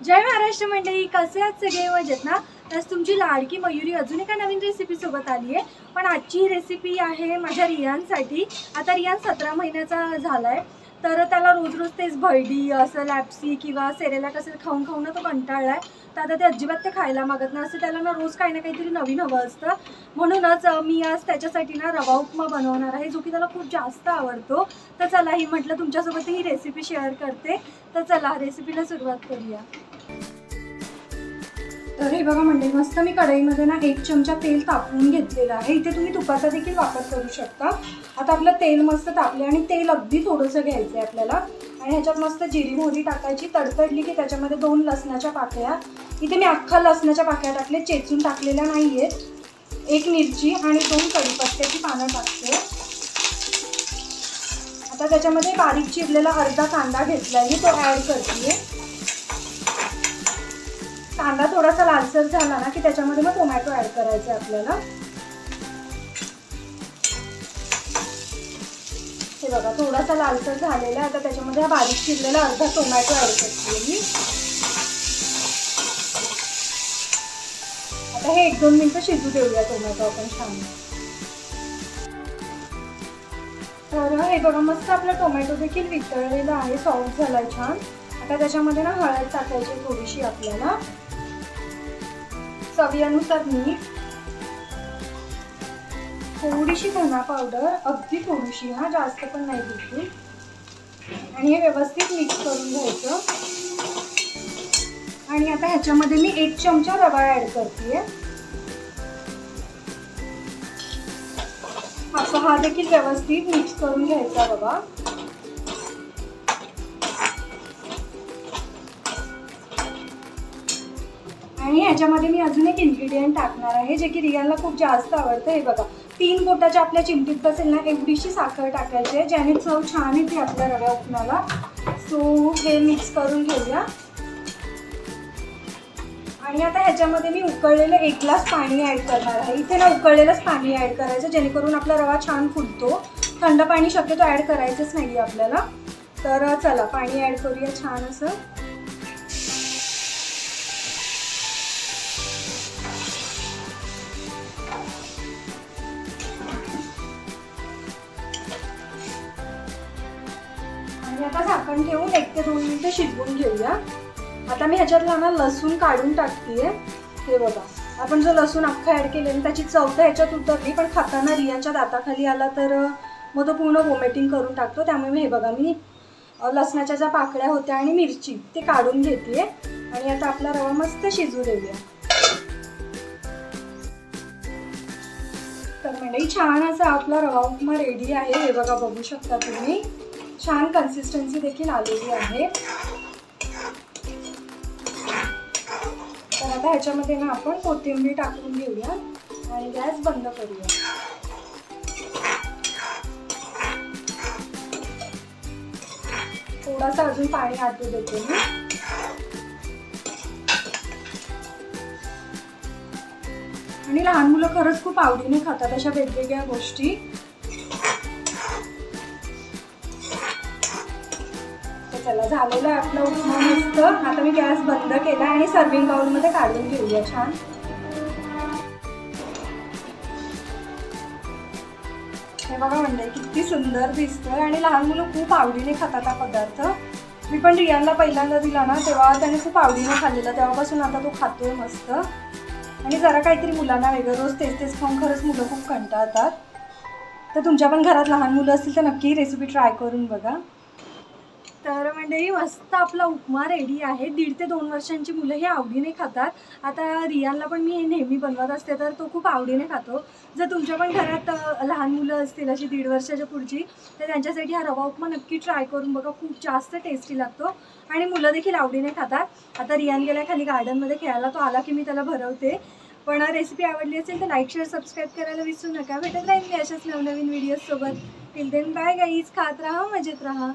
जय महाराष्ट्र मंडळी कसे आहात सगळे? मजेत ना? तर तुमची लाडकी मयुरी अजून एका नवीन रेसिपी सोबत आली आहे. पण आजची रेसिपी आहे माझ्या रियानसाठी आता रियान सतरा महिन्याचा झाला आहे तर त्याला रोज रोज तेच भरडी असं लॅप्सी किंवा सेरेला असेल खाऊन खाऊन तो कंटाळला आहे तर आता ते अजिबात ते खायला मागत नाही. असं त्याला ना रोज काही ना काहीतरी नवीन हवं असतं. म्हणूनच मी आज त्याच्यासाठी ना रवा उपमा बनवणार आहे जो की त्याला खूप जास्त आवडतो. तर चला ही म्हटलं तुमच्यासोबत ही रेसिपी शेअर करते. तर चला रेसिपीला सुरुवात करूया. तर हे बघा म्हणजे मस्त मी कढईमध्ये ना एक चमचा तेल तापवून घेतलेलं आहे. इथे तुम्ही तुपाचा देखील वापर करू शकता. आता आपलं तेल मस्त तापले आणि तेल अगदी थोडंसं घ्यायचं आहे आपल्याला. आणि ह्याच्यात मस्त जिरी मोहरी टाकायची तडतडली की त्याच्यामध्ये दोन लसणाच्या पाकळ्या. इथे मी अख्खा लसणाच्या पाकळ्या टाकले चेचून टाकलेल्या नाही आहेत एक मिरची आणि दोन कढीपत्त्याची पानं टाकते. आता त्याच्यामध्ये बारीक चिरलेला अर्धा कांदा घेतला मी तो ॲड करते. कांदा थोडासा लालसर झाला ना की त्याच्यामध्ये मग टोमॅटो ऍड करायचा आहे आपल्याला. हे बघा थोडासा लालसर झालेला आहे. आता त्याच्यामध्ये हा बारीक चिरलेला अर्धा टोमॅटो ऍड करते मी. आता हे एक दोन मिनिटं शिजू देऊया टोमॅटो आपण छान. तर हे बघा मस्त आपला टोमॅटो देखील वितळलेला आहे. सॉफ्ट झालाय छान. आता त्याच्यामध्ये ना हळद टाकायची थोडीशी आपल्याला. चवीनुसार मीठ थोडीशी धना पावडर अगदी थोडीशी हा जास्त पण नाही घेतली आणि हे व्यवस्थित मिक्स करून घ्यायचं. आणि आता ह्याच्यामध्ये मी एक चमचा रवा ऍड करते. आता हा देखील व्यवस्थित मिक्स करून घ्यायचा रवा. आणि ह्याच्यामध्ये मी अजून एक इन्ग्रेडियंट टाकणार आहे जे की रियाला खूप जास्त आवडतं. हे बघा तीन बोटाच्या आपल्या चिमटीत बसेल ना एवढीशी साखर टाकायची आहे ज्याने चव छान येते आपल्या रव्या उपमाला. सो हे मिक्स करून घेऊया. आणि आता ह्याच्यामध्ये मी उकळलेलं एक ग्लास पाणी ॲड करणार आहे. इथे ना उकळलेलंच पाणी ॲड करायचं जेणेकरून आपला रवा छान फुलतो. थंड पाणी शक्यतो ॲड करायचंच नाही आपल्याला. तर चला पाणी ॲड करूया छान असं. आणि आता झाकण ठेवून एक ते दोन मिनिटं शिजवून घेऊया. आता मी ह्याच्यातला ना लसूण काढून टाकतीये. हे बघा आपण जो लसूण अख्खा ॲड केले त्याची चव तर ह्याच्यात उतरली पण खाताना रियांच्या दाताखाली आला तर मग तो पूर्ण वोमेटिंग करून टाकतो. त्यामुळे हे बघा मी लसणाच्या ज्या पाकळ्या होत्या आणि मिरची ते काढून घेते आणि आता आपला रवा मस्त शिजू देऊया. तर मंडळी छान असा आपला रवा उपमा रेडी आहे. हे बघा बघू शकता तुम्ही. छान कन्सिस्टन्सी देखील आलेली आहे. तर आता ह्याच्यामध्ये ना आपण कोथिंबीर टाकून घेऊया आणि गॅस बंद करूया. थोडासा अजून पाणी आटू देते मी. आणि लहान मुलं खरंच खूप आवडीने खातात अशा वेगवेगळ्या गोष्टी. चला झालेलं आहे आपलं उपमा मस्त. आता मी गॅस बंद केला आणि सर्विंग बाउलमध्ये काढून घेऊया छान. हे बघा म्हणजे किती सुंदर दिसतोय आणि लहान मुलं खूप आवडीने खातात हा पदार्थ. मी पण रियाला पहिल्यांदा दिला ना तेव्हा त्याने खूप आवडीने खाल्लेला तेव्हापासून आता तो खातोय मस्त. आणि जरा काहीतरी मुलांना वेगळं रोज तेच तेच खाऊन खरंच मुलं खूप कंटाळतात. तर तुमच्या पण घरात लहान मुलं असतील तर नक्की रेसिपी ट्राय करून बघा. तर मंडळी मस्त आपला उपमा रेडी आहे. दीड ते दोन वर्षांची मुलं हे आवडीने खातात. आता रियानला पण मी हे नेहमी बनवत असते तर तो खूप आवडीने खातो. जर तुमच्या पण घरात लहान मुलं असतील अशी दीड वर्षाच्या पुढची तर त्यांच्यासाठी हा रवा उपमा नक्की ट्राय करून बघा. खूप जास्त टेस्टी लागतो आणि मुलं देखील आवडीने खातात. आता रियान गेल्या खाली गार्डनमध्ये खेळायला. तो आला की मी त्याला भरवते. पण रेसिपी आवडली असेल तर लाईक शेअर सबस्क्राईब करायला विसरू नका. भेटत राहील मी अशाच नवनवीन व्हिडिओजसोबत टिल देन बाय गाईज खात राहा मजेत राहा.